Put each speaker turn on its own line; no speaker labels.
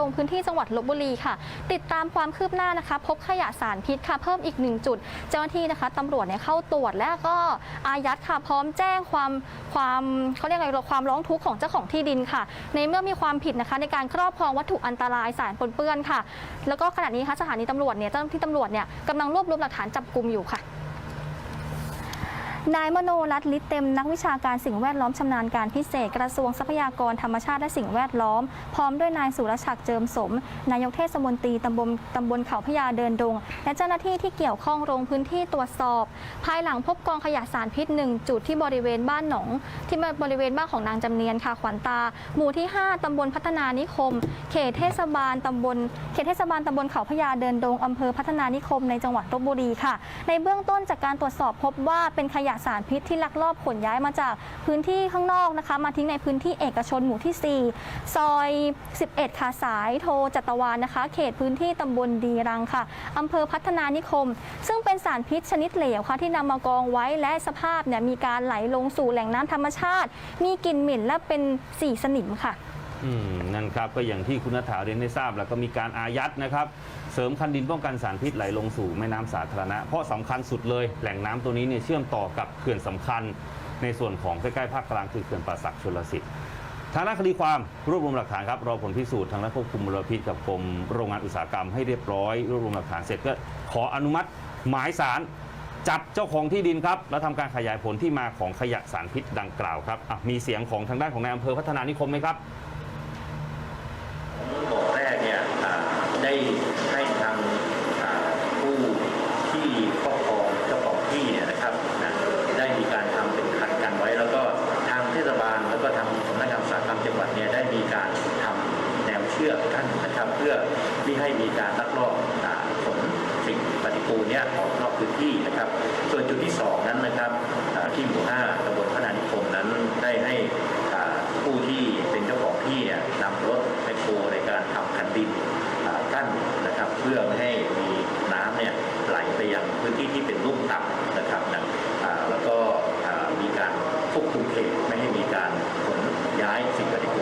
ลงพื้นที่จังหวัดลบบุรีค่ะ ติดตามความคืบหน้านะคะ พบขยะสารพิษค่ะเพิ่มอีกหนึ่งจุด เจ้าหน้าที่นะคะตำรวจเนี่ยเข้าตรวจและก็อายัดค่ะพร้อมแจ้งความความเขาเรียกอะไรความร้องทุกข์ของเจ้าของที่ดินค่ะ ในเมื่อมีความผิดนะคะ ในการครอบครองวัตถุอันตรายสารปนเปื้อนค่ะ แล้วก็ขณะนี้ค่ะสถานีตำรวจเนี่ยเจ้าหน้าที่ตำรวจเนี่ยกำลังรวบรวมหลักฐานจับกลุ่มอยู่ค่ะ นายมโนรัตน์ลิตเต็มนักวิชาการสิ่งแวดล้อมชำนาญการพิเศษ กระทรวงทรัพยากรธรรมชาติและสิ่งแวดล้อม พร้อมด้วยนายสุรศักดิ์เจิมสม นายกเทศมนตรีตำบลตำบลเขาพญาเดินดง และเจ้าหน้าที่ที่เกี่ยวข้องลงพื้นที่ตรวจสอบ ภายหลังพบกองขยะสารพิษหนึ่งจุดที่บริเวณบ้านหนอง ที่บริเวณบ้านของนางจำเนียนค่ะขวัญตา หมู่ที่ 5ตำบลพัฒนานิคม เขตเทศบาลตำบลเขตเทศบาลตำบลเขาพญาเดินดงอำเภอพัฒนานิคมในจังหวัดลบบุรีค่ะ ในเบื้องต้นจากการตรวจสอบพบว่าเป็นขยะสารพิษที่ลักลอบขนย้ายมาจากพื้นที่ข้างนอกนะคะ มาทิ้งในพื้นที่เอกชนหมู่ที่ 4 ซอย 11 ค่ะสายโทจัตวานนะคะ เขตพื้นที่ตำบลดีรังค่ะอำเภอพัฒนานิคม ซึ่งเป็นสารพิษชนิดเหลวค่ะ ที่นำมากองไว้และสภาพเนี่ยมีการไหลลงสู่แหล่งน้ำธรรมชาติ มีกลิ่นเหม็นและเป็นสีสนิมค่ะ
อืมนั่นครับก็อย่างที่คุณนัฐาเรียนได้ทราบแล้วก็มีการอายัดนะครับ เสริมคันดินป้องกันสารพิษไหลลงสู่แม่น้ำสาธารณะ เพราะสำคัญสุดเลยแหล่งน้ำตัวนี้เนี่ยเชื่อมต่อกับเขื่อนสำคัญ ในส่วนของใกล้ๆภาคกลางคือเขื่อนป่าสักชลสิทธิ์ทางด้านคดีความรวบรวมหลักฐานครับรอผลพิสูจน์ทางด้านควบคุมมลพิษกับกรมโรงงานอุตสาหกรรมให้เรียบร้อยรวบรวมหลักฐานเสร็จก็ขออนุมัติหมายสารจับเจ้าของที่ดินครับ แล้วทำการขยายผลที่มาของขยะสารพิษดังกล่าวครับอะมีเสียงของทางด้านของนายอำเภอพัฒนานิคมไหมครับ
ก็ทางสำนักงานอุตสาหกรรมจังหวัดเนี่ยได้มีการทำแนวเชือกกั้นนะครับเพื่อไม่ให้มีการลักลอบขนสิ่งปฏิกูลเนี่ยออกนอกพื้นที่นะครับ ส่วนจุดที่ 2 นั้นนะครับที่หมู่5ตำบลพนานิคมนั้นได้ให้ผู้ที่เป็นเจ้าของที่นำรถไมคโคในการทำคันดินกั้นนะครับ เพื่อให้มีน้ำเนี่ยไหลไปยังพื้นที่ที่เป็นลุ่มต่ำนะครับแล้วก็มีการควบคุมเขตไม่ให้ 9, 10 นาฬิกา